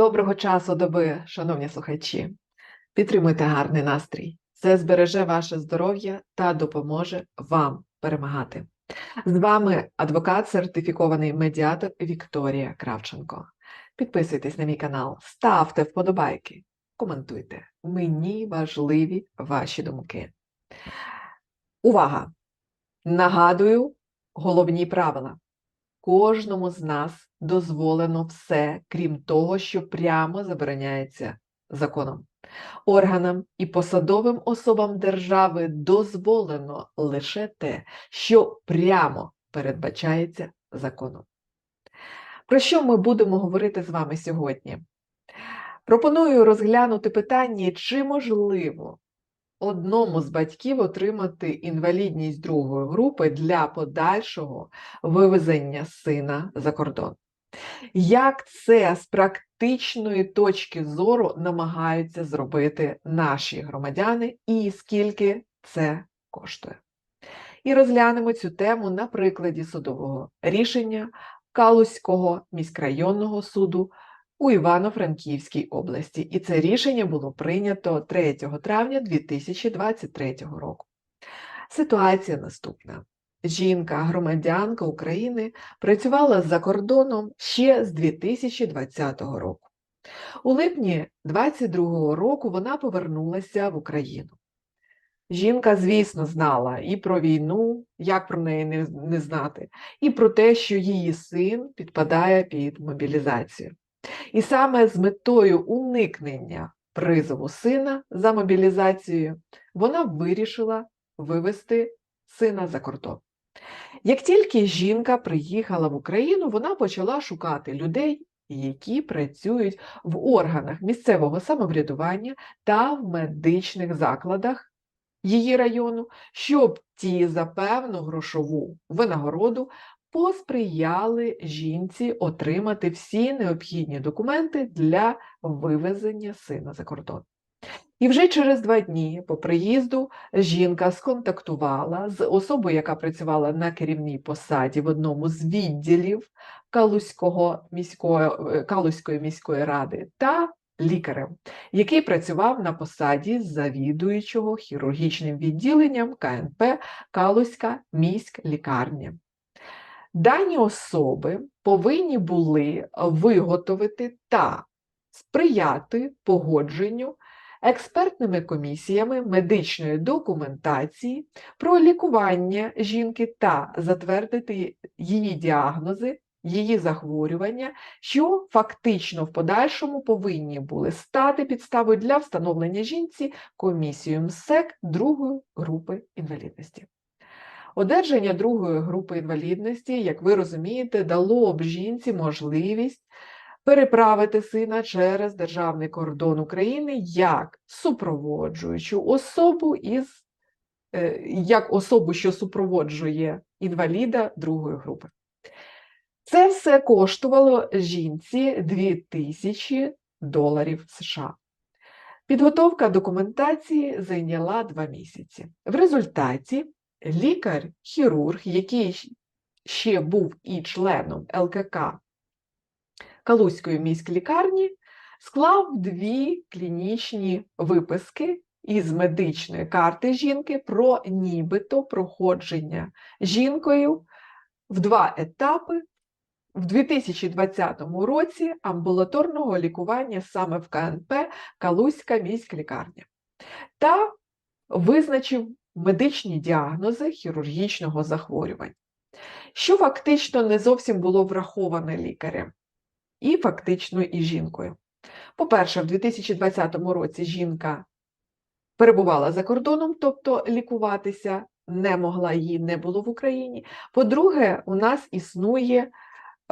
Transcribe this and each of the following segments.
Доброго часу доби, шановні слухачі. Підтримуйте гарний настрій. Це збереже ваше здоров'я та допоможе вам перемагати. З вами адвокат, сертифікований медіатор Вікторія Кравченко. Підписуйтесь на мій канал, ставте вподобайки, коментуйте. Мені важливі ваші думки. Увага! Нагадую головні правила. Кожному з нас дозволено все, крім того, що прямо забороняється законом. Органам і посадовим особам держави дозволено лише те, що прямо передбачається законом. Про що ми будемо говорити з вами сьогодні? Пропоную розглянути питання, чи можливо одному з батьків отримати інвалідність другої групи для подальшого вивезення сина за кордон. Як це з практичної точки зору намагаються зробити наші громадяни, і скільки це коштує? І розглянемо цю тему на прикладі судового рішення Калузького міськрайонного суду у Івано-Франківській області. І це рішення було прийнято 3 травня 2023 року. Ситуація наступна. Жінка, громадянка України, працювала за кордоном ще з 2020 року. У липні 2022 року вона повернулася в Україну. Жінка, звісно, знала і про війну, як про неї не, знати, і про те, що її син підпадає під мобілізацію. І саме з метою уникнення призову сина за мобілізацією вона вирішила вивести сина за кордон. Як тільки жінка приїхала в Україну, вона почала шукати людей, які працюють в органах місцевого самоврядування та в медичних закладах її району, щоб ті за певну грошову винагороду посприяли жінці отримати всі необхідні документи для вивезення сина за кордон. І вже через два дні по приїзду жінка сконтактувала з особою, яка працювала на керівній посаді в одному з відділів Калузького міської, Калузької міської ради та лікарем, який працював на посаді завідуючого хірургічним відділенням КНП Калузька міськлікарня. Дані особи повинні були виготовити та сприяти погодженню експертними комісіями медичної документації про лікування жінки та затвердити її діагнози, її захворювання, що фактично в подальшому повинні були стати підставою для встановлення жінці комісією МСЕК другої групи інвалідності. Одержання другої групи інвалідності, як ви розумієте, дало б жінці можливість переправити сина через державний кордон України як супроводжуючу особу із е, як особу, що супроводжує інваліда другої групи. Це все коштувало жінці 2000 доларів США. Підготовка документації зайняла два місяці. В результаті лікар-хірург, який ще був і членом ЛКК Калузької міськлікарні, склав дві клінічні виписки із медичної карти жінки про нібито проходження жінкою в два етапи в 2020 році амбулаторного лікування саме в КНП Калузька міськлікарня. Та визначив медичні діагнози хірургічного захворювання, що фактично не зовсім було враховане лікарем і фактично і жінкою. По-перше, в 2020 році жінка перебувала за кордоном, тобто лікуватися не могла, її не було в Україні. По-друге, у нас існує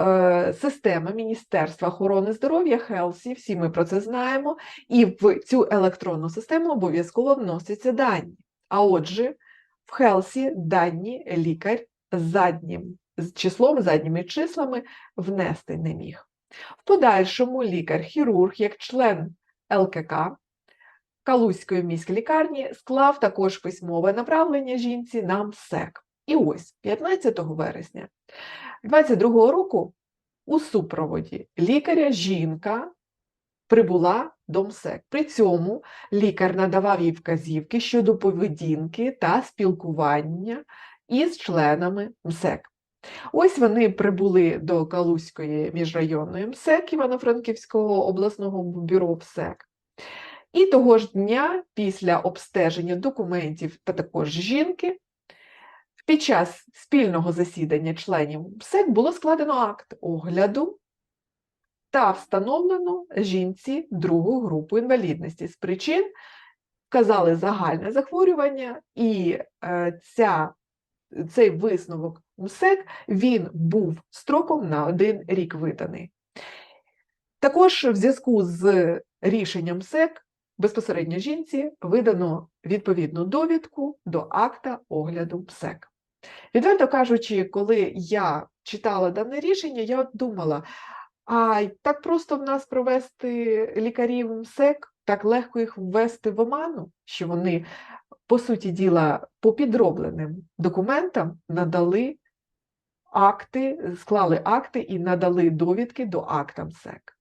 е, система Міністерства охорони здоров'я Хелсі, всі ми про це знаємо, і в цю електронну систему обов'язково вносяться дані. А отже, в Хелсі дані лікар заднім з числом, задніми числами внести не міг. В подальшому лікар-хірург, як член ЛКК Калузької міськлікарні, склав також письмове направлення жінці на МСЕК. І ось 15 вересня 2022 року у супроводі лікаря жінка прибула до МСЕК. При цьому лікар надавав їй вказівки щодо поведінки та спілкування із членами МСЕК. Ось вони прибули до Калузької міжрайонної МСЕК Івано-Франківського обласного бюро МСЕК. І того ж дня, після обстеження документів та також жінки, під час спільного засідання членів МСЕК було складено акт огляду та встановлено жінці другу групу інвалідності з причин вказали загальне захворювання, і е, ця, цей висновок МСЕК він був строком на один рік виданий. Також в зв'язку з рішенням МСЕК безпосередньо жінці видано відповідну довідку до акта огляду МСЕК. Відверто кажучи, коли я читала дане рішення, я думала, а так просто в нас провести лікарів МСЕК, так легко їх ввести в оману, що вони, по суті діла, по підробленим документам надали акти, склали акти і надали довідки до акта МСЕК.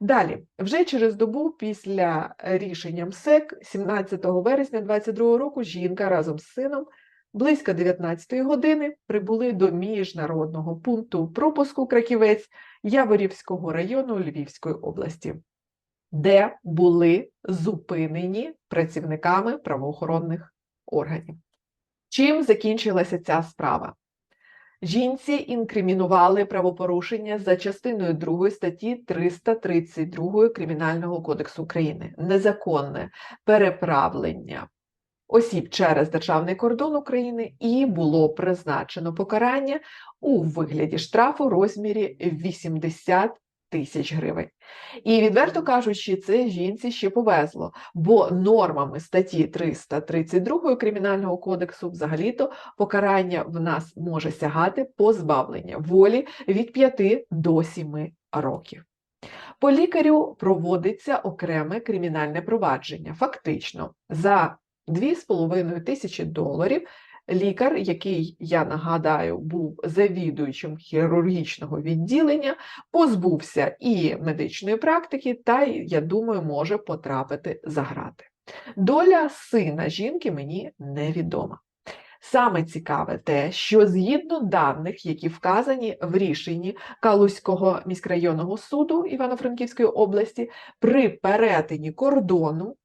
Далі, вже через добу після рішення МСЕК, 17 вересня 2022 року, жінка разом з сином близько 19 години прибули до міжнародного пункту пропуску Краківець Яворівського району Львівської області, де були зупинені працівниками правоохоронних органів. Чим закінчилася ця справа? Жінці інкримінували правопорушення за частиною 2 статті 332 Кримінального кодексу України незаконне переправлення осіб через державний кордон України і було призначено покарання у вигляді штрафу розмірі 80 тисяч гривень. І відверто кажучи, це жінці ще повезло, бо нормами статті 332 Кримінального кодексу взагалі-то покарання в нас може сягати позбавлення волі від 5 до 7 років. По лікарю проводиться окреме кримінальне провадження. Фактично, за 2,5 тисячі доларів лікар, який, я нагадаю, був завідуючим хірургічного відділення, позбувся і медичної практики, та, я думаю, може потрапити за грати. Доля сина жінки мені невідома. Саме цікаве те, що згідно даних, які вказані в рішенні Калузького міськрайонного суду Івано-Франківської області, при перетині кордону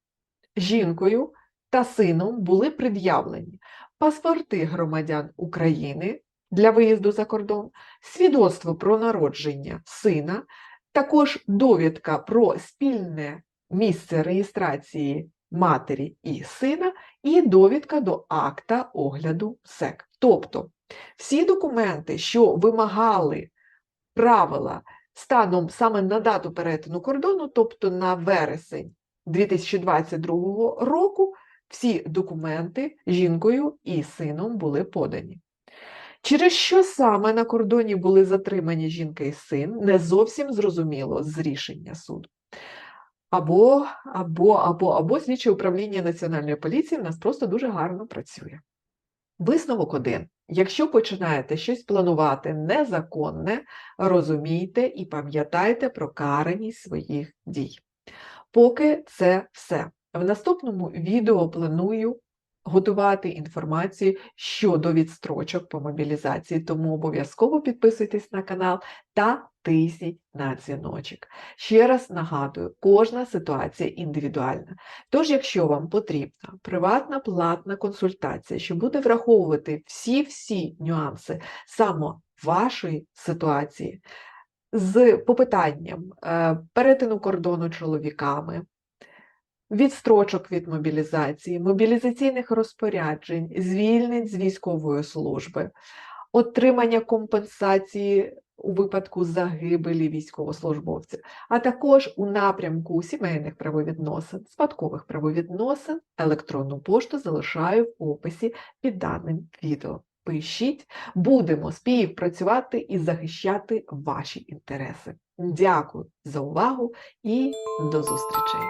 жінкою та сином були пред'явлені паспорти громадян України для виїзду за кордон, свідоцтво про народження сина, також довідка про спільне місце реєстрації матері і сина, і довідка до акта огляду СЕК. Тобто всі документи, що вимагали правила станом саме на дату перетину кордону, тобто на вересень 2022 року, всі документи жінкою і сином були подані. Через що саме на кордоні були затримані жінка і син, не зовсім зрозуміло з рішення суду. Або, або, або, або слідче управління Національної поліції в нас просто дуже гарно працює. Висновок один. Якщо починаєте щось планувати незаконне, розумійте і пам'ятайте про караність своїх дій. Поки це все. В наступному відео планую готувати інформацію щодо відстрочок по мобілізації, тому обов'язково підписуйтесь на канал та тисніть на дзвіночок. Ще раз нагадую, кожна ситуація індивідуальна. Тож, якщо вам потрібна приватна платна консультація, що буде враховувати всі-всі нюанси саме вашої ситуації, з попитанням е, перетину кордону чоловіками, відстрочок від мобілізації, мобілізаційних розпоряджень, звільнень з військової служби, отримання компенсації у випадку загибелі військовослужбовця, а також у напрямку сімейних правовідносин, спадкових правовідносин, електронну пошту залишаю в описі під даним відео. Пишіть, будемо співпрацювати і захищати ваші інтереси. Дякую за увагу і до зустрічей!